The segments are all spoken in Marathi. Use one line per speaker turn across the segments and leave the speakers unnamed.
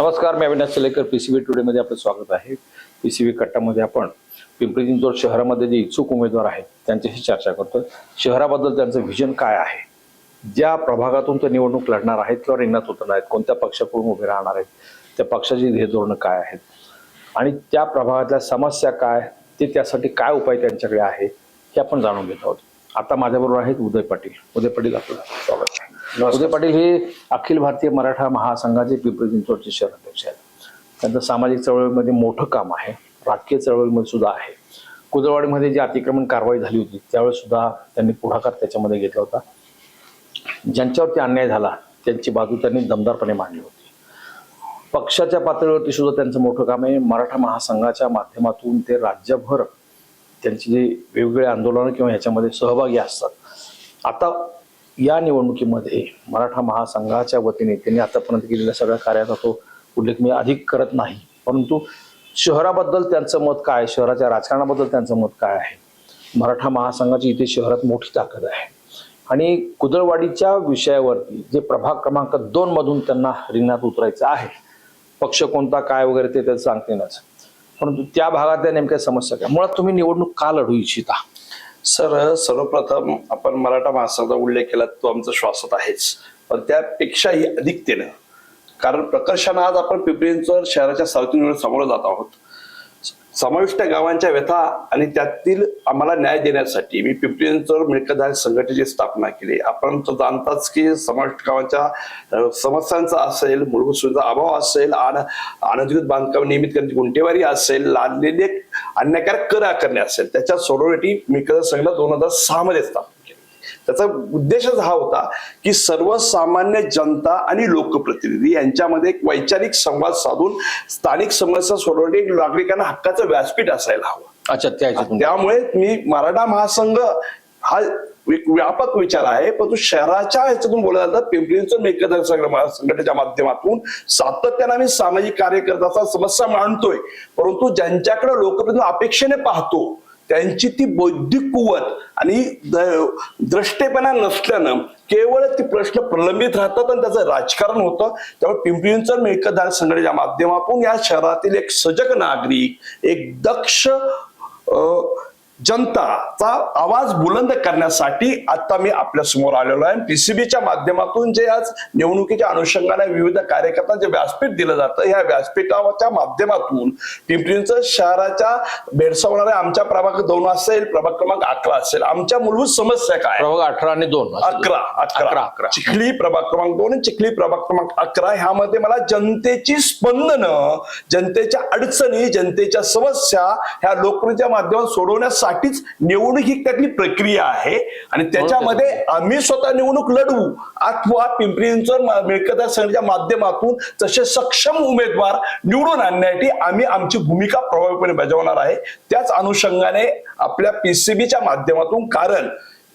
नमस्कार मी अविनाश चलेकर पीसीबी टुडेमध्ये आपलं स्वागत आहे. पीसीबी कट्टामध्ये आपण पिंपरी चिंचवड शहरामध्ये जे इच्छुक उमेदवार आहेत त्यांच्याशी चर्चा करतोय. शहराबद्दल त्यांचं व्हिजन काय आहे? ज्या प्रभागातून ते निवडणूक लढणार आहेत किंवा रिंगणात उतरणार आहेत कोणत्या पक्षाकडून उभे राहणार आहेत त्या पक्षाची ध्येय धोरणं काय आहेत? आणि त्या प्रभागातल्या समस्या काय? ते त्यासाठी काय उपाय त्यांच्याकडे आहे हे आपण जाणून घेत आहोत. आता माझ्याबरोबर आहेत उदय पाटील. उदय पाटील आपलं स्वागत आहे. उदय पाटील हे अखिल भारतीय मराठा महासंघाचे पिंपरी चिंचवडचे शहर अध्यक्ष आहेत. त्यांचं सामाजिक चळवळीमध्ये मोठं काम आहे राजकीय चळवळीमध्ये सुद्धा आहे. कुदळवाडीमध्ये जी अतिक्रमण कारवाई झाली होती त्यावेळेस सुद्धा त्यांनी पुढाकार त्याच्यामध्ये घेतला होता. ज्यांच्यावरती अन्याय झाला त्यांची बाजू त्यांनी दमदारपणे मांडली होती. पक्षाच्या पातळीवरती सुद्धा त्यांचं मोठं काम आहे. मराठा महासंघाच्या माध्यमातून ते राज्यभर त्यांची जी वेगवेगळे आंदोलनं किंवा ह्याच्यामध्ये सहभागी असतात. आता या निवडणुकीमध्ये मराठा महासंघाच्या वतीने त्यांनी आतापर्यंत केलेल्या सगळ्या कार्याचा तो उल्लेख मी अधिक करत नाही. परंतु शहराबद्दल त्यांचं मत काय? शहराच्या राजकारणाबद्दल त्यांचं मत काय आहे? मराठा महासंघाची इथे शहरात मोठी ताकद आहे. आणि कुदळवाडीच्या विषयावरती जे प्रभाग क्रमांक दोन मधून त्यांना रिंगणात उतरायचं आहे. पक्ष कोणता काय वगैरे ते त्याचं सांगते नाच. परंतु त्या भागातल्या नेमक्या समस्या काय? मुळात तुम्ही निवडणूक का लढू इच्छिता?
सर सर्वप्रथम आपण मराठा माणसाचा उल्लेख केला तो आमचा श्वासात आहेच. पण त्यापेक्षाही अधिकतेनं कारण प्रकर्षानं आज आपण पिंपरी शहराच्या सावतीवर समोर जात आहोत. समाविष्ट गावांच्या व्यथा आणि त्यातील आम्हाला न्याय देण्यासाठी मी पिंपरी चिंचवड मिळकतधारक संघटनेची स्थापना केली. आपण तर जाणताच की समाविष्ट गावांच्या समस्यांचा असेल मूलभूत सुविधा अभाव असेल आणि अनधिकृत बांधकाम नियमित करण्याची गुंटेवारी असेल लादलेले अन्यायकारक कर आकारणे असेल त्याच्या सोडवण्यासाठी मिळकत संघटना दोन हजार सहा मध्ये स्थापना त्याचा उद्देशच हा होता की सर्वसामान्य जनता आणि लोकप्रतिनिधी यांच्यामध्ये एक वैचारिक संवाद साधून स्थानिक समस्या सोडवणे एक नागरिकांना हक्काचं व्यासपीठ असायला हवं
अच्छा.
त्यामुळे मी मराठा महासंघ हा एक व्यापक विचार आहे परंतु शहराच्या ह्याच्यातून बोलायला जातं पिंपरी चिंचवड मेकदार संघटनेच्या माध्यमातून सातत्याने आम्ही सामाजिक कार्य करत असताना समस्या मांडतोय परंतु ज्यांच्याकडे लोकप्रतिनिधी अपेक्षेने पाहतो त्यांची ती बौद्धिक कुवत आणि द्रष्टेपणा नसल्यानं केवळ ती प्रश्न प्रलंबित राहतात आणि त्याचं राजकारण होतं. त्यामुळे पिंपरी चिंचवड संघटनेच्या माध्यमातून या शहरातील एक सजग नागरिक एक दक्ष जनताचा आवाज बुलंद करण्यासाठी आता मी आपल्यासमोर आलेलो आहे पीसीबीच्या माध्यमातून जे आज निवडणुकीच्या अनुषंगाने विविध कार्यकर्त्यांना जे व्यासपीठ दिलं जातं या व्यासपीठाच्या माध्यमातून पिंपरी चिंचवड शहराच्या भेडसावणाऱ्या आमच्या प्रभाग दोन असेल प्रभाग क्रमांक अकरा असेल आमच्या मूलभूत समस्या काय?
प्रभाग अठरा आणि दोन.
अकरा
अकरा
अकरा चिखली प्रभाग क्रमांक दोन आणि चिखली प्रभाग क्रमांक अकरा ह्यामध्ये मला जनतेची स्पंदनं जनतेच्या अडचणी जनतेच्या समस्या ह्या लोकप्रतिच्या माध्यमातून सोडवण्यासाठीच निवडणूक ही त्यातली प्रक्रिया आहे. आणि त्याच्यामध्ये आम्ही स्वतः निवडणूक लढवू अथवा पिंपरी चिंचवड मा- मिळकतदार संघाच्या माध्यमातून तसे सक्षम उमेदवार निवडून आणण्यासाठी आम्ही आमची भूमिका प्रभावीपणे बजावणार आहे. त्याच अनुषंगाने आपल्या पीसीबीच्या माध्यमातून कारण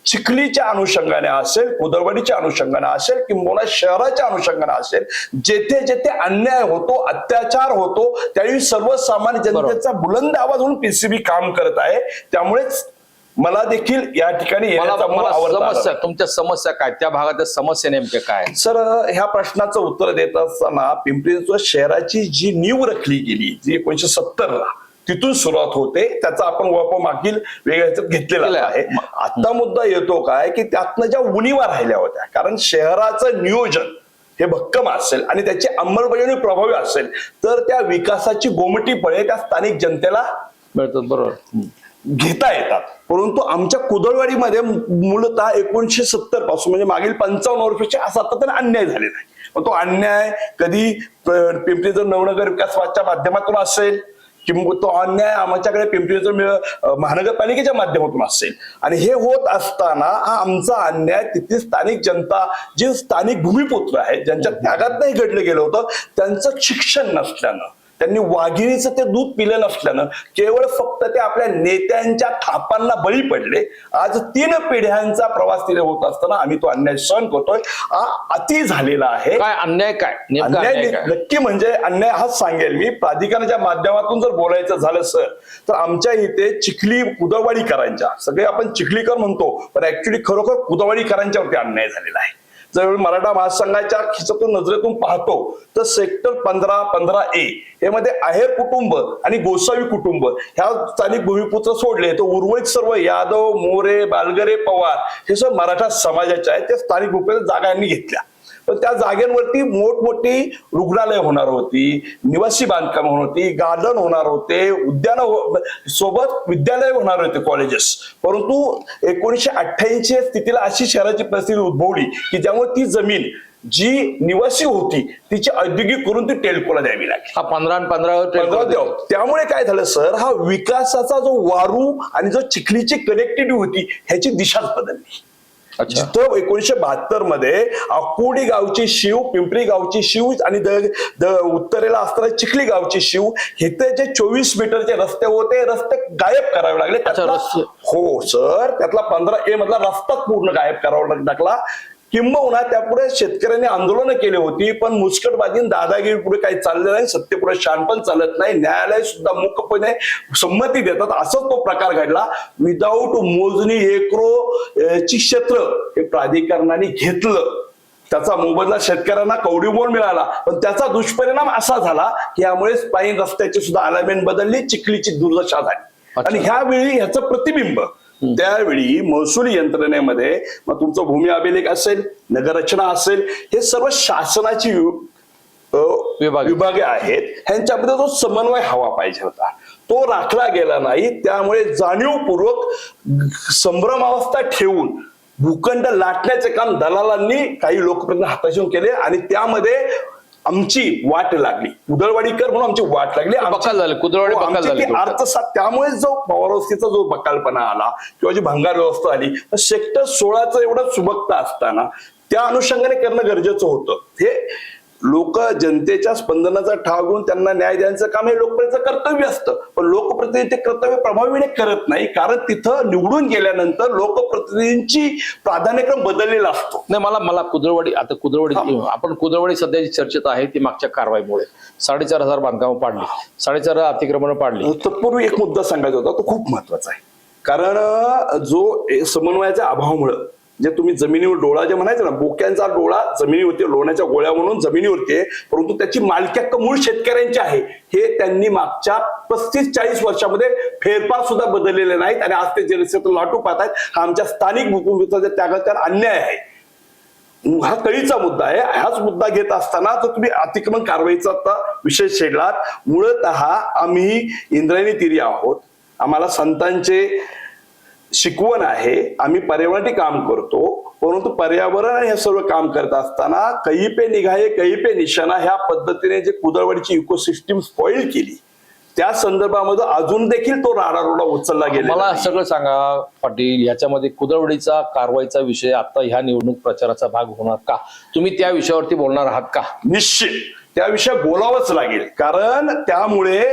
चिखलीच्या अनुषंगाने असेल कुदरवाडीच्या अनुषंगाने असेल किंवा शहराच्या अनुषंगाने असेल जेथे जेथे अन्याय होतो अत्याचार होतो त्यावेळी सर्वसामान्य जनतेचा बुलंद आवाज म्हणून पीसीबी काम करत आहे त्यामुळेच मला देखील या ठिकाणी.
समस्या तुमच्या समस्या काय त्या भागातल्या समस्या नेमक्या काय?
सर ह्या प्रश्नाचं उत्तर देत असताना पिंपरी शहराची जी नीव रखली गेली जी एकोणीशे सत्तरला तिथून सुरुवात होते त्याचा आपण वापर मागील वेगळ्या घेतलेला आहे. आता मुद्दा येतो काय की त्यातनं ज्या उणीवा राहिल्या होत्या कारण शहराचं नियोजन हे भक्कम असेल आणि त्याची अंमलबजावणी प्रभावी असेल तर त्या विकासाची गोमटी फळे त्या स्थानिक जनतेला
मिळतात बरोबर.
घेता येतात परंतु आमच्या कुदळवाडीमध्ये मूलतः एकोणीशे सत्तरपासून म्हणजे मागील पंचावन्न वर्षाचे सातत्याने अन्याय झालेला आहे मग तो अन्याय कधी प- पिंपरी जर नवनगर विकासाच्या माध्यमातून असेल किंवा तो अन्याय आमच्याकडे पिंपरी महानगरपालिकेच्या माध्यमातून असेल. आणि हे होत असताना हा आमचा अन्याय तिथली स्थानिक जनता जी स्थानिक भूमिपुत्र आहेत ज्यांच्या त्यागात नाही घडलं गेलं होतं त्यांचं शिक्षण नसल्यानं. त्यांनी वाघिणीचं ते दूध पिलं नसल्यानं केवळ फक्त ते आपल्या नेत्यांच्या थापांना बळी पडले. आज तीन पिढ्यांचा प्रवास तिथे होत असताना आम्ही तो अन्याय सहन करतोय. हा अति झालेला आहे.
काय अन्याय काय?
अन्याय नक्की म्हणजे अन्याय हाच सांगेल मी. प्राधिकरणाच्या माध्यमातून जर बोलायचं झालं सर तर आमच्या इथे चिखली कुदवाडीकरांच्या सगळे आपण चिखलीकर म्हणतो पण ऍक्च्युली खरोखर कुदवाडीकरांच्यावरती अन्याय झालेला आहे. जर मराठा महासंघाच्या खिचतून नजरेतून पाहतो तर सेक्टर पंधरा पंधरा ए हे मध्ये आहेर कुटुंब आणि गोसावी कुटुंब. ह्या स्थानिक भूमिपुत्र सोडले तर उर्वरित सर्व यादव मोरे बालगरे पवार हे सर्व मराठा समाजाचे आहेत. ते स्थानिक भूमिपुत्र जागा यांनी घेतल्या. पण त्या जागेवरती मोठमोठी रुग्णालय होणार होती निवासी बांधकाम होणार होती गार्डन होणार होते उद्यान सोबत विद्यालय होणार होते कॉलेजेस. परंतु एकोणीशे अठ्ठ्याऐंशी स्थितीला अशी शहराची परिस्थिती उद्भवली की त्यामुळे ती जमीन जी निवासी होती तिची औद्योगिक करून ती टेल्कोला द्यावी लागली.
हा पंधरा पंधरा
देव. त्यामुळे काय झालं सर? हा विकासाचा जो वारू आणि जो चिखलीची कनेक्टिव्हिटी होती ह्याची दिशाच बदलली. जिथं एकोणीशे बहात्तरमध्ये अकोडी गावची शिव पिंपरी गावची शिव आणि द- उत्तरेला असणारे चिखली गावची शिव हे जे चोवीस मीटरचे रस्ते होते रस्ते गायब करावे लागले.
रस्ते.
हो सर. त्यातला पंधरा ए मधला रस्ताच पूर्ण गायब करावा लाग- लागला. किंबहुना त्यापुढे शेतकऱ्यांनी आंदोलनं केली होती पण मुस्कटबाजी दादागिरी पुढे काही चाललं नाही सत्तेपुढे शानपण चालत नाही न्यायालय सुद्धा मुकपणे संमती देतात असंच तो प्रकार घडला. विदाऊट मोजणी एकरो ची क्षेत्र हे प्राधिकरणाने घेतलं. त्याचा मोबदला शेतकऱ्यांना कवडीमोल मिळाला पण त्याचा दुष्परिणाम असा झाला की यामुळे स्पाईन रस्त्याची सुद्धा अलाइनमेंट बदलली चिखलीची दुर्दशा झाली. आणि ह्यावेळी ह्याचं प्रतिबिंब त्यावेळी महसूल यंत्रणेमध्ये मग तुमचं भूमी अभिलेख असेल नगररचना असेल हे सर्व शासनाची
विभाग.
विभागे आहेत. ह्यांच्यामध्ये जो समन्वय हवा पाहिजे होता. तो राखला गेला नाही त्यामुळे जाणीवपूर्वक संभ्रमावस्था ठेवून भूखंड लाटण्याचे काम दलालांनी काही लोकप्रतिनिधी हाताशी केले आणि त्यामध्ये आमची वाट लागली. उदळवाडीकर म्हणून आमची वाट लागली.
बकाल झाले, कुदळवाडी
हो,
बकाल झाली
त्यामुळे जो पवारवस्थेचा जो बकालपणा आला किंवा जी भंगार व्यवस्था आली सेक्टर सोळाचं एवढं सुबकता असताना त्या अनुषंगाने करणं गरजेचं होतं. हे लोक जनतेच्या स्पंदनाचा ठाव घेऊन त्यांना न्याय द्यायचं काम हे लोकप्रतिनिधीचं कर्तव्य असतं. पण लोकप्रतिनिधी ते कर्तव्य प्रभावीने करत नाही. कारण तिथं निवडून गेल्यानंतर लोकप्रतिनिधींची प्राधान्यक्रम बदललेला असतो.
नाही मला मला कुदळवाडी आता कुदळवाडी आपण कुदळवाडी सध्याची चर्चेत आहे ती मागच्या कारवाईमुळे. साडेचार हजार बांधकामं पाडली. साडेचार अतिक्रमण पाडली.
तत्पूर्वी एक मुद्दा सांगायचा होता तो खूप महत्त्वाचा आहे. कारण जो समन्वयाच्या अभावामुळं जे तुम्ही जमिनीवर डोळा जे म्हणायचं ना बोक्यांचा डोळा जमिनीवरती लोण्याच्या गोळ्या म्हणून जमिनीवरती आहे परंतु त्याची मालकी मूळ शेतकऱ्यांची आहे. हे त्यांनी मागच्या पस्तीस चाळीस वर्षामध्ये फेरफार सुद्धा बदललेले नाहीत आणि आज ते जे लाटू पाहतायत. हा आमच्या स्थानिक भूमिपुत्राच्या त्यागात अन्याय आहे. हा कळीचा मुद्दा आहे. हाच मुद्दा घेत असताना तर तुम्ही अतिक्रमण कारवाईचा आता विषय छेडलात मुळत आम्ही इंद्रायणी तिरी आहोत. आम्हाला संतांचे शिकवण आहे आम्ही पर्यावरणासाठी काम करतो परंतु पर्यावरण हे सर्व काम करत असताना कही पे निघाये कही पे निशाणा ह्या पद्धतीने जे कुदळवाडीची इकोसिस्टीम स्पॉइल केली त्या संदर्भामध्ये अजून देखील तो राडारोडा उचलला गेला
मला सगळं सांगा पाटील याच्यामध्ये कुदळवडीचा कारवाईचा विषय आता ह्या निवडणूक प्रचाराचा भाग होणार का? तुम्ही त्या विषयावरती बोलणार आहात का?
निश्चित. त्याविषयी बोलावंच लागेल. कारण त्यामुळे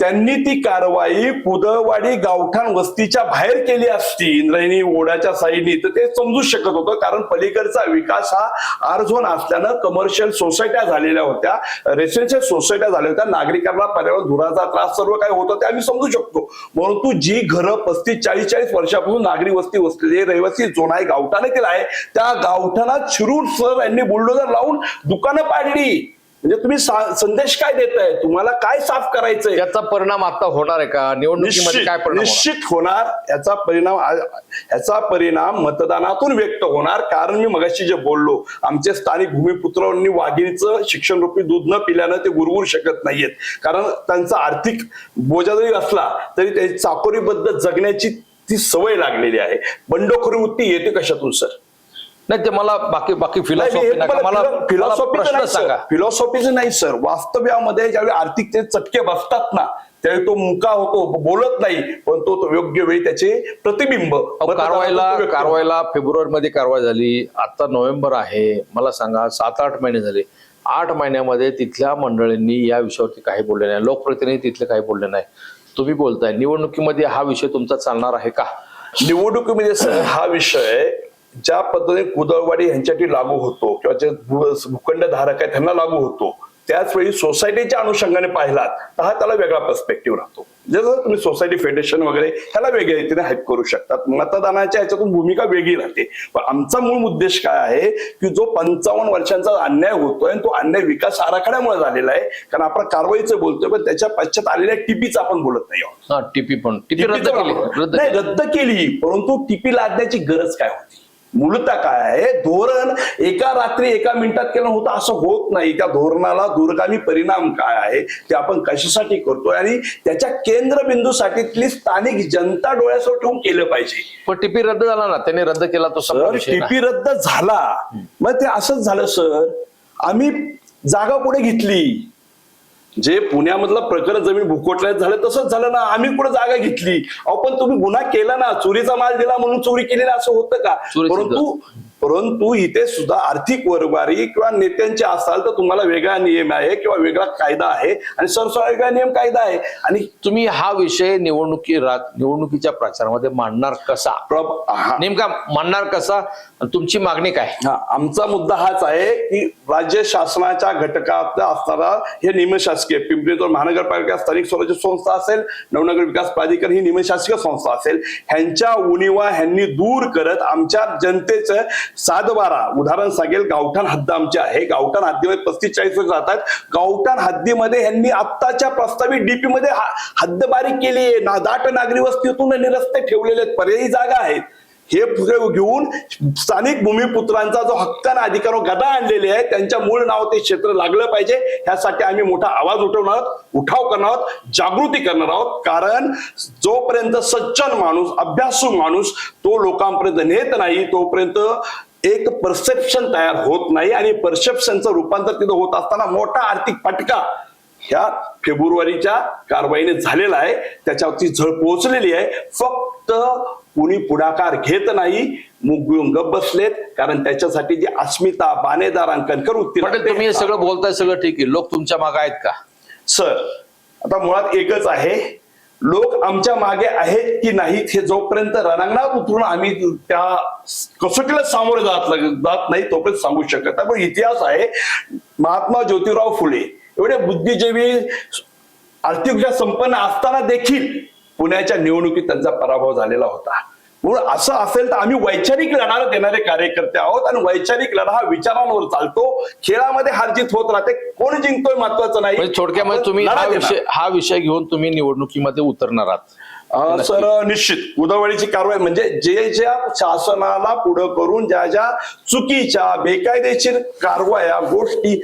त्यांनी ती कारवाई कुदळवाडी गावठाण वस्तीच्या बाहेर केली असती. इंद्रायणी ओढ्याच्या साईडनी. तर ते समजू शकत होतं. कारण पलीकडचा विकास हा आर झोन असल्यानं कमर्शियल सोसायट्या झालेल्या होत्या. रेसिडेन्शियल सोसायट्या झाल्या होत्या. नागरिकांना पर्यावरण धुराचा त्रास सर्व काही होतं ते आम्ही समजू शकतो. परंतु जी घरं पस्तीस चाळीस चाळीस वर्षापासून नागरी वस्ती वसलेली रहिवासी झोन आहे गावठाण येथील आहे त्या गावठाणात शिरूर सर यांनी बुलडोजर लावून दुकानं पाडली. म्हणजे तुम्ही संदेश काय देताय? तुम्हाला काय साफ करायचंय?
याचा परिणाम आता होणार आहे का? निवडणुकीमध्ये काय परिणाम?
निश्चित होणार. याचा परिणाम याचा परिणाम मतदानातून व्यक्त होणार. कारण मी मगाशी जे बोललो आमचे स्थानिक भूमिपुत्रांनी वाघिणीचं शिक्षण रूपी दूध न पिल्यानं ते गुरगुरू शकत नाहीयेत. कारण त्यांचा आर्थिक बोजा जरी असला तरी त्याची चाकोरीबद्ध जगण्याची ती सवय लागलेली आहे. बंडखोरी वृत्ती येते कशातून सर?
नाही ते मला बाकी बाकी फिलॉसॉफी नका. मला प्रश्न सांगा.
फिलॉसॉफीचं नाही सर वास्तव्यामध्ये ज्यावेळी आर्थिक ते चटके बसतात ना त्यावेळी तो मुका होतो बोलत नाही पण तो तो योग्य वेळी त्याचे प्रतिबिंब.
कारवाईला. कारवाईला फेब्रुवारी मध्ये कारवाई झाली. आता नोव्हेंबर आहे. मला सांगा सात आठ महिने झाले. आठ महिन्यामध्ये तिथल्या मंडळींनी या विषयावरती काही बोलले नाही. लोकप्रतिनिधी तिथले काही बोलले नाही. तुम्ही बोलताय. निवडणुकीमध्ये हा विषय तुमचा चालणार आहे का?
निवडणुकीमध्ये सर हा विषय ज्या पद्धतीने कुदळवाडी यांच्यासाठी लागू होतो किंवा जे भूखंड धारक आहेत त्यांना लागू होतो त्याचवेळी सोसायटीच्या अनुषंगाने पाहिलात तर हा त्याला वेगळा पर्स्पेक्टिव्ह राहतो. जसं तुम्ही सोसायटी फेडरेशन वगैरे ह्याला वेगळ्या रीतीने हेल्प करू शकतात. मतदानाच्या ह्याच्यातून भूमिका वेगळी राहते. पण आमचा मूळ उद्देश काय आहे की जो पंचावन्न वर्षांचा अन्याय होतोय आणि तो अन्याय विकास आराखड्यामुळे झालेला आहे कारण आपण कारवाईचं बोलतोय पण त्याच्या पश्चात आलेल्या टीपीचं आपण बोलत नाही आहोत.
हा टीपी पण. टीपी रद्द केली. रद्द केली
परंतु टीपी लादण्याची गरज काय होती? मूलतः काय आहे? धोरण एका रात्री एका मिनिटात केलं होतं असं होत नाही. त्या धोरणाला दूरगामी परिणाम काय आहे ते आपण कशासाठी करतोय? आणि त्याच्या केंद्रबिंदूसाठीतली स्थानिक जनता डोळ्यासमोर ठेवून केलं पाहिजे.
पण टीपी रद्द झाला ना त्याने रद्द केला तो
सर. टीपी रद्द झाला. मग ते असंच झालं सर. आम्ही जागा पुढे घेतली? जे पुण्यामधलं प्रकरण जमीन भूकोटल्यात झालं तसंच झालं ना. आम्ही कुठे जागा घेतली? अहो पण तुम्ही गुन्हा केला ना. चोरीचा माल दिला म्हणून चोरी केली ना असं होतं का? परंतु परंतु इथे सुद्धा आर्थिक वरवारी किंवा नेत्यांचे असाल तर तुम्हाला वेगळा नियम आहे किंवा वेगळा कायदा आहे आणि सरसर वेगळा नियम कायदा आहे. आणि
तुम्ही हा विषय निवडणुकी निवडणुकीच्या प्रचारामध्ये मांडणार कसा. नेमका मांडणार कसा? तुमची मागणी काय?
हा आमचा मुद्दा हाच आहे की राज्य शासनाच्या घटकात असणारा हे निमशासकीय पिंपरी महानगरपालिका स्थानिक स्वराज्य संस्था असेल नवनगर विकास प्राधिकरण ही निमशासकीय संस्था असेल ह्यांच्या उणीवा ह्यांनी दूर करत आमच्या जनतेचं सातबारा उदाहरण सांगेल गावठाण हद्द आमचे आहे. गावठाण हद्दीमध्ये पस्तीस चाळीस वर्ष राहतात गावठाण हद्दीमध्ये ह्यांनी आत्ताच्या प्रस्तावित डीपी मध्ये हद्दबारी केली आहे ना दाट नागरी वस्तीतून यांनी रस्ते ठेवलेले आहेत. पर्यायी जागा आहेत. हे पुढे घेऊन स्थानिक भूमिपुत्रांचा जो हक्काना अधिकार गदा आणलेले आहे त्यांच्या मूळ नाव ते क्षेत्र लागलं पाहिजे. ह्यासाठी आम्ही मोठा आवाज उठवणार आहोत उठाव करणार आहोत जागृती करणार आहोत. कारण जोपर्यंत सज्जन माणूस अभ्यासू माणूस तो लोकांपर्यंत नेत नाही तोपर्यंत एक परसेप्शन तयार होत नाही. आणि परसेप्शनचं रूपांतर तिथं होत असताना मोठा आर्थिक फटका ह्या फेब्रुवारीच्या कारवाईने झालेला आहे. त्याच्यावरती झळ पोहोचलेली आहे. फक्त कुणी पुढाकार घेत नाही मुग गप बसलेत. कारण त्याच्यासाठी जी अस्मिता बाणेदार कणकर उत्तीर्ण
पटेल तुम्ही सगळं बोलताय सगळं ठीक आहे. लोक तुमच्या मागे आहेत का?
सर आता मुळात एकच आहे. लोक आमच्या मागे आहेत की नाहीत हे जोपर्यंत रणांगणात उतरून आम्ही त्या कसोटीला सामोरे जात जात नाही तोपर्यंत सांगू शकत नाही. पण इतिहास आहे महात्मा ज्योतिराव फुले एवढे बुद्धिजीवी आर्थिकदृष्ट्या संपन्न असताना देखील पुण्याच्या निवडणुकीत त्यांचा पराभव झालेला होता. म्हणून असं असेल तर आम्ही वैचारिक लढा देणारे कार्यकर्ते आहोत आणि वैचारिक लढा हा विचारांवर चालतो. खेळामध्ये हारजीत होत राहते. कोण जिंकतोय महत्वाचं नाही.
म्हणजे थोडक्यामध्ये तुम्ही हा. विषय हा विषय घेऊन तुम्ही निवडणुकीमध्ये उतरणार आहात.
सर निश्चित. उदवळीची कारवाई म्हणजे जे ज्या शासनाला पुढं करून ज्या ज्या चुकीच्या बेकायदेशीर कारवाया गोष्टी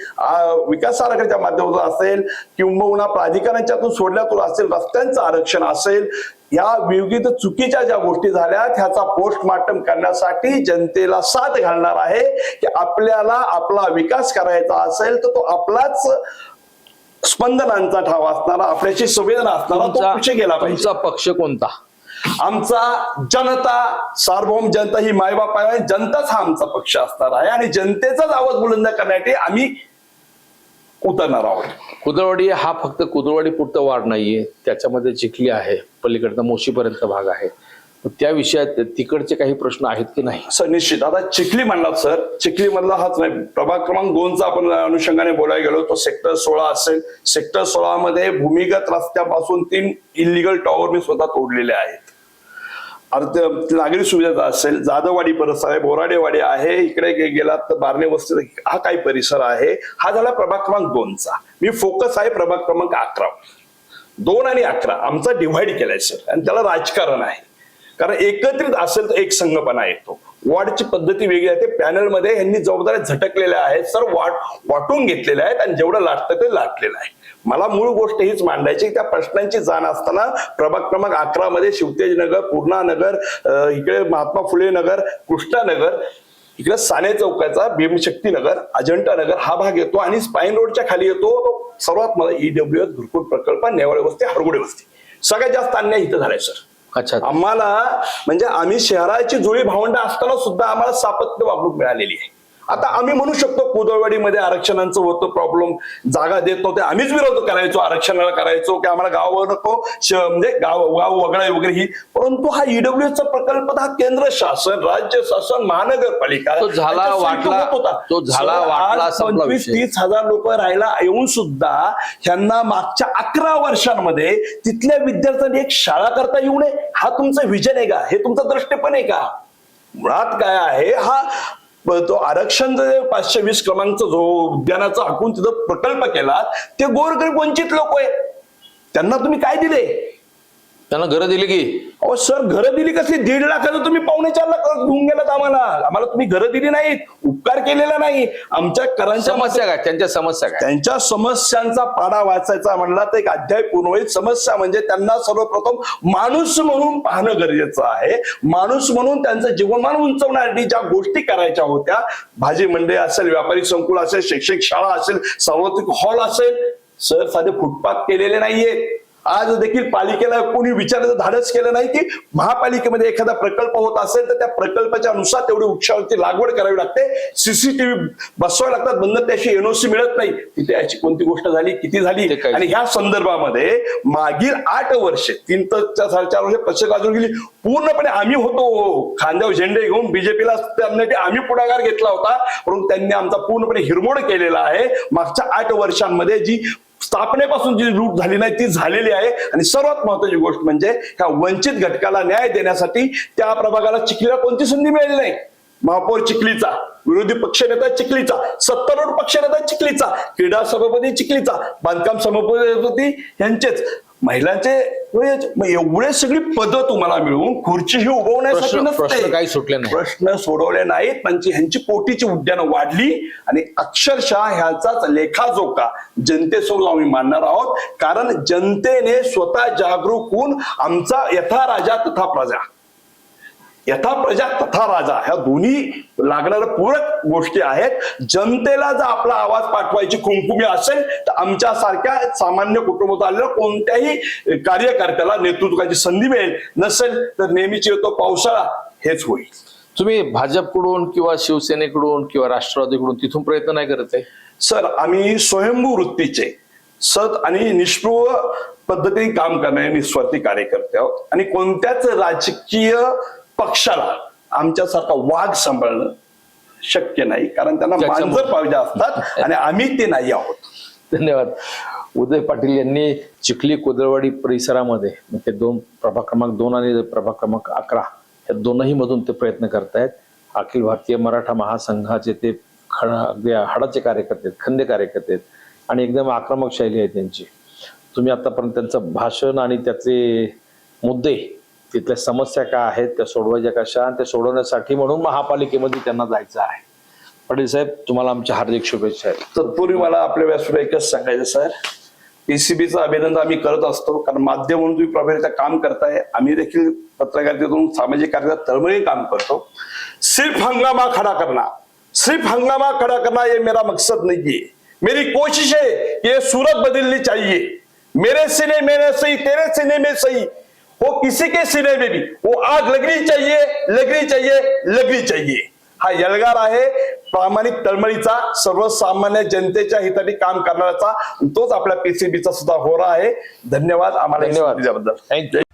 विकास आराखड्याच्या माध्यमातून असेल किंबहुना प्राधिकरणाच्यातून सोडल्यातून असेल रस्त्यांचं आरक्षण असेल या विविध चुकीच्या ज्या गोष्टी झाल्या ह्याचा पोस्टमार्टम करण्यासाठी जनतेला साथ घालणार आहे की आपल्याला आपला विकास करायचा असेल तर तो आपलाच स्पंदनांचा ठाव असणारा आपल्याशी संवेदना असणारा तो पक्ष गेला पाहिजे.
तुमचा पक्ष कोणता?
आमचा जनता सार्वभौम जनता ही मायबाप आहे जनताच हा आमचा पक्ष असणार आहे आणि जनतेचाच आवाज बुलंद करण्यासाठी आम्ही उतरणार आहोत.
कुदरवाडी हा फक्त कुदरवाडी पुरतं वाढ नाहीये. त्याच्यामध्ये चिखली आहे. पलीकडनं मोशीपर्यंत भाग आहे. त्या विषयात तिकडचे काही प्रश्न आहेत की नाही?
सर निश्चित. आता चिखली म्हणला सर. चिखली मधला हाच नाही. प्रभाग क्रमांक दोनचा आपण अनुषंगाने बोलायला गेलो तो सेक्टर सोळा असेल. सेक्टर सोळा मध्ये भूमिगत रस्त्यापासून तीन इलिगल टॉवर मी स्वतः तोडलेले आहेत. अर्थ नागरी सुविधा असेल जाधववाडी परिसर आहे बोराडेवाडी आहे इकडे गेलात तर बारणे वस्ती हा काही परिसर आहे. हा झाला प्रभाग क्रमांक दोनचा. मी फोकस आहे प्रभाग क्रमांक अकरा. दोन आणि अकरा. आमचा डिव्हाइड केलाय सर. आणि त्याला राजकारण आहे. कारण एकत्रित असेल तर एक संघपणा येतो. वॉर्डची पद्धती वेगळी आहे. ते पॅनलमध्ये यांनी जबाबदाऱ्या झटकलेल्या आहेत. सर वाट वाटून घेतलेल्या आहेत आणि जेवढं लाटतं ते लाटलेलं आहे. मला मूळ गोष्ट हीच मांडायची त्या प्रश्नांची जाण असताना प्रभाग क्रमांक अकरा मध्ये शिवतेजनगर पूर्णानगर इकडे महात्मा फुले नगर कृष्णानगर इकडे साने चौकाचा भीमशक्ती नगर अजंठा नगर हा भाग येतो आणि स्पाईन रोडच्या खाली येतो. सर्वात मला ईडब्ल्यू एस घुरकुट प्रकल्प नेवाळे वस्ती हरगुडे वस्ती. सगळ्यात जास्त अन्याय इथं झालाय सर.
अच्छा.
आम्हाला म्हणजे आम्ही शहराची जुळी भावंड असताना सुद्धा आम्हाला सापत्य वागणूक मिळालेली आहे. आता आम्ही म्हणू शकतो कुदळवाडीमध्ये आरक्षणांचं होतं प्रॉब्लेम जागा देत नव्हते. आम्हीच विरोध करायचो आरक्षणाला करायचो की आम्हाला गाव नको म्हणजे गाव गाव वगळा वगैरे ही. परंतु हा ईडब्ल्यू चा प्रकल्प हा केंद्र शासन राज्य शासन महानगरपालिका
तो झाला, वाटला,
होत.
तो झाला, वाटला,
पंचवीस. तीस हजार लोक राहायला येऊन सुद्धा ह्यांना मागच्या अकरा वर्षांमध्ये तिथल्या विद्यार्थ्यांनी एक शाळा करता येऊ नये. हा तुमचं विजन आहे का? हे तुमचं दृष्टिपण आहे का? मुळात काय आहे हा तो आरक्षण जे पाचशे वीस क्रमांकचा जो उद्यानाचा हाकून तिथं प्रकल्प केला ते गोरगरीब वंचित लोक आहे त्यांना तुम्ही काय दिले?
त्यांना घरं दिली की?
अहो सर घरं दिली कसली? दीड लाखाचं तुम्ही पावणे चार लाख घेऊन गेलात आम्हाला. आम्हाला तुम्ही घरं दिली नाहीत उपकार केलेला नाही. आमच्या करांच्या
समस्या काय? त्यांच्या समस्या काय?
त्यांच्या समस्यांचा पाडा वाचायचा म्हणला तर एक अध्याय पूर्ण होईल समस्या म्हणजे त्यांना सर्वप्रथम माणूस म्हणून पाहणं गरजेचं आहे. माणूस म्हणून त्यांचं जीवनमान उंचवण्यासाठी ज्या गोष्टी करायच्या होत्या भाजी मंडई असेल व्यापारी संकुल असेल शैक्षणिक शाळा असेल सार्वत्रिक हॉल असेल सर साधे फुटपाथ केलेले नाहीये आज देखील पालिकेला कोणी विचारायचं धाडस केलं नाही की महापालिकेमध्ये एखादा प्रकल्प होत असेल तर त्या प्रकल्पाच्या अनुसार तेवढी वृक्षावरची लागवड करावी लागते. सीसीटीव्ही बसवावे लागतात बंद त्याशी एनओसी मिळत नाही. तिथे याची कोणती गोष्ट झाली किती झाली? आणि ह्या संदर्भामध्ये मागील आठ वर्षे तीन तर साडेचार वर्ष पश्चिम बाजूला गेली. पूर्णपणे आम्ही होतो. खांद्यावर झेंडे घेऊन बीजेपीला आणण्यासाठी आम्ही पुढाकार घेतला होता. परंतु त्यांनी आमचा पूर्णपणे हिरमोड केलेला आहे. मागच्या आठ वर्षांमध्ये जी स्थापनेपासून जी लूट झाली नाही ती झालेली आहे. आणि सर्वात महत्वाची गोष्ट म्हणजे ह्या वंचित घटकाला न्याय देण्यासाठी त्या प्रभागाला चिखलीला कोणती संधी मिळाली नाही. महापौर चिखलीचा विरोधी पक्षनेता चिखलीचा सत्तारूढ पक्षनेता चिखलीचा क्रीडा सभापती चिखलीचा बांधकाम सभापती यांचेच. महिलांचे एवढे सगळी पद तुम्हाला मिळून खुर्ची ही उभवण्यासाठी नसते.
काही सुटले नाही.
प्रश्न सोडवले नाहीत. त्यांची ह्यांची पोटीची उद्यानं वाढली आणि अक्षरशः ह्याचाच लेखाजोखा जनतेसमोर आम्ही मांडणार आहोत. कारण जनतेने स्वतः जागरूक होऊन आमचा यथा राजा तथा प्रजा यथा प्रजा तथा राजा. ह्या दोन्ही लागणाऱ्या पूरक गोष्टी आहेत. जनतेला जर आपला आवाज पाठवायची कुंकुमी असेल तर आमच्या सारख्या सामान्य कुटुंबात आलेल्या कोणत्याही कार्यकर्त्याला नेतृत्वाची संधी मिळेल नसेल तर नेहमीची येतो पावसाळा हेच होईल.
तुम्ही भाजपकडून किंवा शिवसेनेकडून किंवा राष्ट्रवादीकडून तिथून प्रयत्न नाही करत आहे?
सर आम्ही स्वयंभू वृत्तीचे सत आणि निष्ठुर पद्धतीने काम करणारे निस्वार्थी कार्यकर्ते आहोत. आणि कोणत्याच राजकीय पक्षाला आमच्यासारखा वाघ सांभाळणं शक्य नाही कारण त्यांना मांजर पाहिजे असतात आणि आम्ही ते नाही आहोत.
धन्यवाद. उदय पाटील यांनी चिखली कोदळवाडी परिसरामध्ये ते दोन प्रभाग क्रमांक दोन आणि प्रभाग क्रमांक अकरा या दोनही मधून ते प्रयत्न करतायत. अखिल भारतीय मराठा महासंघाचे ते खड अगदी हाडाचे कार्यकर्ते आहेत खंदे कार्यकर्ते आहेत आणि एकदम आक्रमक शैली आहे त्यांची. तुम्ही आतापर्यंत त्यांचं भाषण आणि त्याचे मुद्दे तिथल्या समस्या काय आहेत त्या सोडवायच्या कशा आणि त्या सोडवण्यासाठी म्हणून महापालिकेमध्ये त्यांना जायचं आहे. पाटील साहेब तुम्हाला आमच्या हार्दिक शुभेच्छा आहेत.
तत्पूर्वी मला आपल्या व्यासपीठ एकच सांगायचं सर. पीसीबीचं अभिनंदन आम्ही करत असतो कारण माध्यम म्हणून तुम्ही प्रभावीरित्या काम करताय. आम्ही देखील पत्रकारितेतून सामाजिक कार्यात तळमळी काम करतो. सिर्फ हंगामा खड़ा करना सिर्फ हंगामा खड़ा करना ये मेरा मकसद नहीं है मेरी कोशिश है ये सूरत बदलनी चाहिए मेरे सिने मेरे सही तेरे सिने में सही. वो किसी के सीने में भी। वो आग लगनी चाहिए लगनी चाहिए लगनी चाहिए। हा यलगार आहे प्रामाणिक तळमळीचा सर्वसामान्य जनतेच्या हितासाठी काम करणाऱ्याचा तोच आपल्या पीसीबीचा सुद्धा होरा आहे. धन्यवाद. आम्हाला
धन्यवाद.